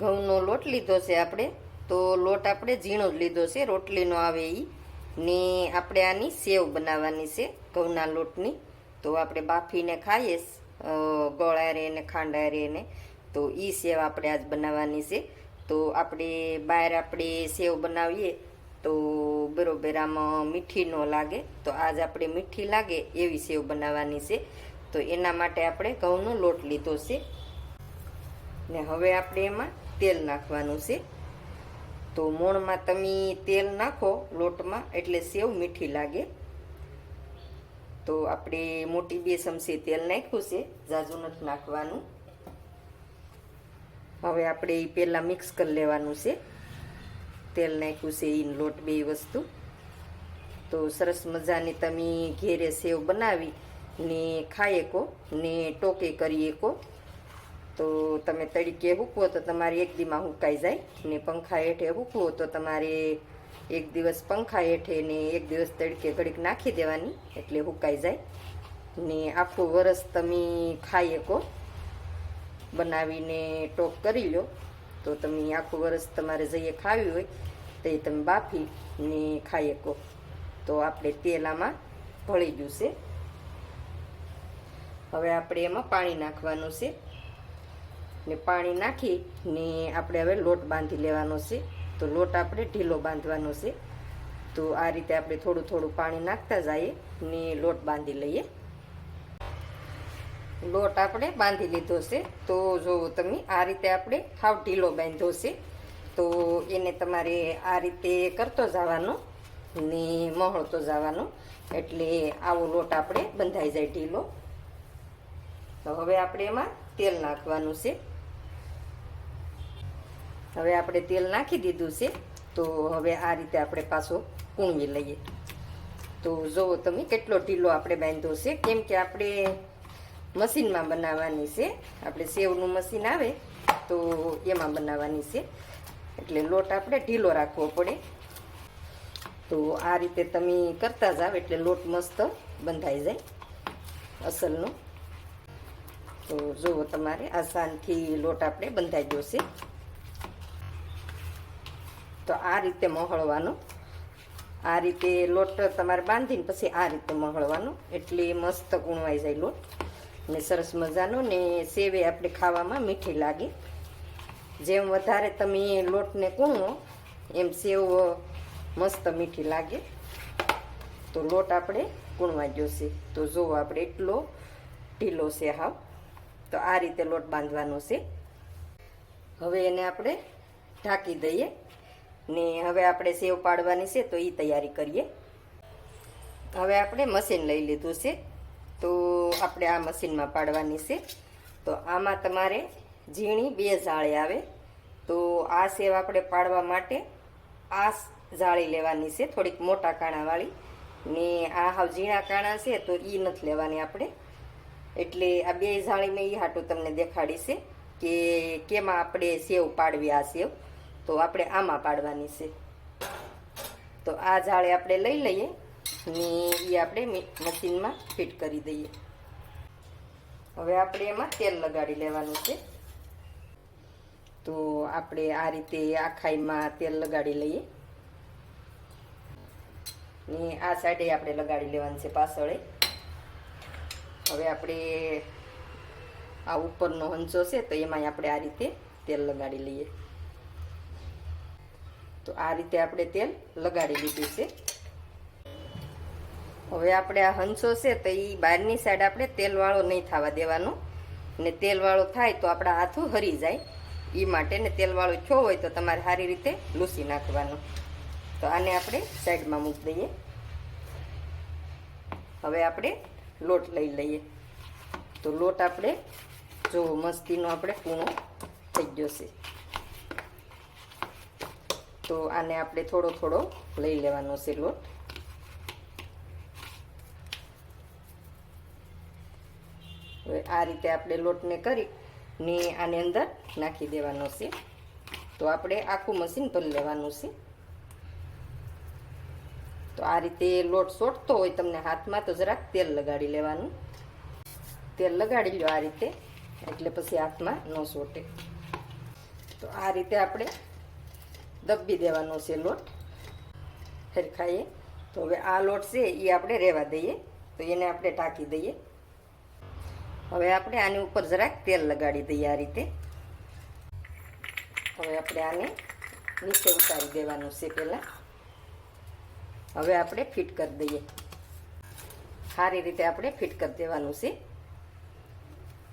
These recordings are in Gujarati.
ઘઉંનો લોટ લીધો છે આપણે. તો લોટ આપણે ઝીણો જ લીધો છે, રોટલીનો આવે એ ને આપણે આની સેવ બનાવવાની છે, ઘઉંના લોટની. તો આપણે બાફીને ખાઈએ ગોળારે ને ખાંડારે ને. તો એ સેવ આપણે આજ બનાવવાની છે. તો આપણે બહાર આપણે સેવ બનાવીએ, તો બરોબર આમાં મીઠી ન લાગે. તો આજ આપણે મીઠી લાગે એવી સેવ બનાવવાની છે. તો એના માટે આપણે ઘઉંનો લોટ લીધો છે. ને હવે આપણે એમાં તેલ નાખવાનું છે. તો મોણમાં તમે તેલ નાખો લોટમાં, એટલે સેવ મીઠી લાગે. તો આપણે મોટી બે ચમચી તેલ નાખ્યું છે ઝાઝું નથી નાખવાનું. હવે આપણે એ પહેલાં મિક્સ કરી લેવાનું છે. તેલ નાખ્યું છે એ લોટ બે વસ્તુ. તો સરસ મજાની તમે ઘેરે સેવ બનાવી ને ખાઈ કો ને ટોકે કરી એકો તો તમે તડીકે હૂકવો તો તમારે એક દીમાં હુકાઈ જાય ને પંખા હેઠે હૂકવો તો તમારે એક દિવસ પંખા હેઠે ને એક દિવસ તડકે ઘડીક નાખી દેવાની એટલે હુકાઈ જાય. ને આખું વરસ તમે ખાઈ શકો. બનાવીને ટોક કરી લો. તો તમે આખું વરસ તમારે જઈએ ખાવી હોય તો એ તમે બાફી ને ખાઈ શકો. તો આપણે તેલામાં ભળી ગયું છે. હવે આપણે એમાં પાણી નાખવાનું છે. ને પાણી નાખી ને આપણે હવે લોટ બાંધી લેવાનો છે. તો લોટ આપણે ઢીલો બાંધવાનો છે. તો આ રીતે આપણે થોડું થોડું પાણી નાખતા જઈએ ને લોટ બાંધી લઈએ. લોટ આપણે બાંધી લીધો છે. તો જો તમે આ રીતે આપણે હાવ ઢીલો બાંધ્યો છે, તો એને તમારે આ રીતે કરતો જવાનો ને મહળતો જવાનો. એટલે આવો લોટ આપણે બંધાઈ જાય ઢીલો. તો હવે આપણે એમાં તેલ નાખવાનું છે. હવે આપણે તેલ નાખી દીધું છે. તો હવે આ રીતે આપણે પાછો કૂણવી લઈએ. તો જુઓ તમે કેટલો ઢીલો આપણે બાંધ્યો છે, કેમ કે આપણે મશીનમાં બનાવવાની છે. આપણે સેવનું મશીન આવે તો એમાં બનાવવાની છે. એટલે લોટ આપણે ઢીલો રાખવો પડે. તો આ રીતે તમે કરતા જાવ એટલે લોટ મસ્ત બંધાઈ જાય અસલનો. તો જુઓ તમારે આસાનથી લોટ આપણે બંધાઈ છે. તો આ રીતે મહળવાનો. આ રીતે લોટ તમારે બાંધીને પછી આ રીતે મહળવાનો. એટલે મસ્ત ગુણવાઈ જાય લોટ. ને સરસ મજાનો ને સેવે આપણે ખાવામાં મીઠી લાગે. જેમ વધારે તમે લોટને કૂણો, એમ સેવ મસ્ત મીઠી લાગે. તો લોટ આપણે કૂણવા જોશે. તો જુઓ આપણે એટલો ઢીલો છે હાવ. તો આ રીતે લોટ બાંધવાનો છે. હવે એને આપણે ઢાંકી દઈએ. ને હવે આપણે સેવ પાડવાની છે તો એ તૈયારી કરીએ. હવે આપણે મશીન લઈ લીધું છે. તો આપણે આ મશીનમાં પાડવાની છે. તો આમાં તમારે ઝીણી બે જાળી આવે. તો આ સેવ આપણે પાડવા માટે આ જાળી લેવાની છે, થોડીક મોટા કાણાવાળી. ને આ હાવ ઝીણા કાણા છે તો એ નથી લેવાની આપણે. એટલે આ બે જાળી મેં એ હાટું તમને દેખાડી છે કે કેમાં આપણે સેવ પાડવી આ સેવ. તો આપણે આમાં પાડવાની છે. તો આ જાળે આપણે લઈ લઈએ ને એ આપણે મશીનમાં ફિટ કરી દઈએ. હવે આપણે એમાં તેલ લગાડી લેવાનું છે. તો આપણે આ રીતે આખાઈમાં તેલ લગાડી લઈએ. ને આ સાઈડે આપણે લગાડી લેવાનું છે પાછળે હવે આપણે આ ઉપરનો હંચો છે તો એમાં આપણે આ રીતે તેલ લગાડી લઈએ. તો આ રીતે આપણે તેલ લગાડી દીધું છે. હવે આપણે આ હંસો છે તો એ બહારની સાઈડ આપણે તેલવાળો નહીં થવા દેવાનો. ને તેલવાળો થાય તો આપણા હાથું હરી જાય. એ માટે ને તેલવાળો છો હોય તો તમારે સારી રીતે લૂસી નાખવાનું. તો આને આપણે સાઈડમાં મૂકી દઈએ. હવે આપણે લોટ લઈ લઈએ. તો લોટ આપણે, જો મસ્તીનો આપણે કૂણો થઈ ગયો છે. તો આને આપણે થોડો થોડો લઈ લેવાનો છે લોટ હવે આ રીતે આપણે લોટને કરી ને આની અંદર નાખી દેવાનો છે. તો આપણે આખું મશીન ભરી લેવાનું છે. તો આ રીતે લોટ સોટતો હોય તમને હાથમાં તો જરાક તેલ લગાડી લેવાનું. તેલ લગાડી લો આ રીતે, એટલે પછી હાથમાં ન સોટે. તો આ રીતે આપણે દબી દેવાનો છે લોટ. હરખાઈએ તો હવે આ લોટ છે એ આપણે રહેવા દઈએ. તો એને આપણે ટાંકી દઈએ. હવે આપણે આની ઉપર જરાક તેલ લગાડી દઈએ આ રીતે. હવે આપણે આને નીચે ઉતારી દેવાનું છે પહેલાં. હવે આપણે ફિટ કરી દઈએ. સારી રીતે આપણે ફિટ કરી દેવાનું છે.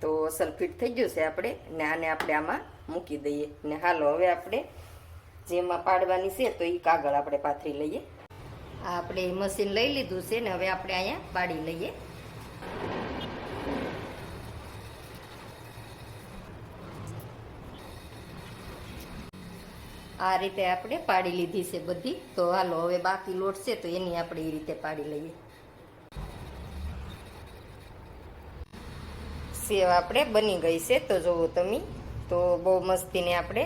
તો અસલ ફિટ થઈ ગયું છે આપણે. ને આને આપણે આમાં મૂકી દઈએ. ને હાલો, હવે આપણે જેમાં પાડવાની છે, તો એ કાગળ આપણે પાથરી લઈએ. આ આપણે મશીન લઈ લીધું છે ને હવે આપણે અહીંયા પાડી લઈએ. આ રીતે આપણે પાડી લીધી છે બધી. તો હાલો, હવે બાકી લોટ છે, તો એની આપણે એ રીતે પાડી લઈએ. સેવ આપણે બની ગઈ છે, તો જુઓ તમે. તો બહુ મસ્તીને આપણે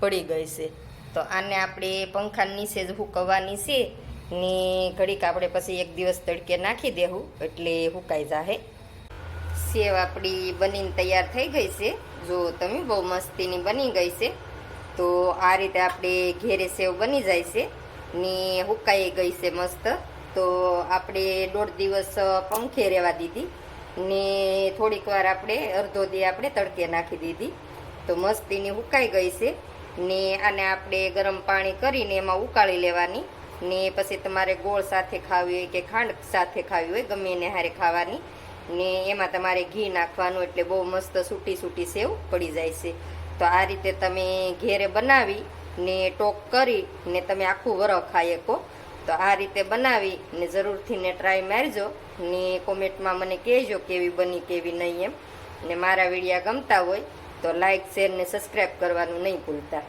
પડી ગઈ છે. તો આને આપણે પંખા નીચે જ હુકવવાની છે. ને ઘડીક આપણે પછી એક દિવસ તડકે નાખી દેવું એટલે હુકાઈ જાહે. સેવ આપણી બનીને તૈયાર થઈ ગઈ છે. જો તમે બહુ મસ્તીની બની ગઈ છે, તો આ રીતે આપણે ઘેરે સેવ બની જાય છે. ને હુકાઈ ગઈ છે મસ્ત. તો આપણે દોઢ દિવસ પંખે રહેવા દીધી. ને થોડીક વાર આપણે અડધો દી આપણે તડકે નાખી દીધી. તો મસ્તીની હુકાઈ ગઈ છે. ને આને આપણે ગરમ પાણી કરીને એમાં ઉકાળી લેવાની. ને પછી તમારે ગોળ સાથે ખાવી હોય કે ખાંડ સાથે ખાવી હોય, ગમે એને હારે ખાવાની. ને એમાં તમારે ઘી નાખવાનું એટલે બહુ મસ્ત સૂટી સૂટી સેવ પડી જાય છે. તો આ રીતે તમે ઘેરે બનાવી ને ટોક કરી ને તમે આખું વરખ ખાઈ શકો. તો આ રીતે બનાવી ને જરૂરથી ને ટ્રાય મારજો. ને કોમેન્ટમાં મને કહેજો કેવી બની કેવી નહીં એમ. ને મારા વિડીયા ગમતા હોય તો લાઈક શેર ને સબસ્ક્રાઈબ કરવાનું નહીં ભૂલતા.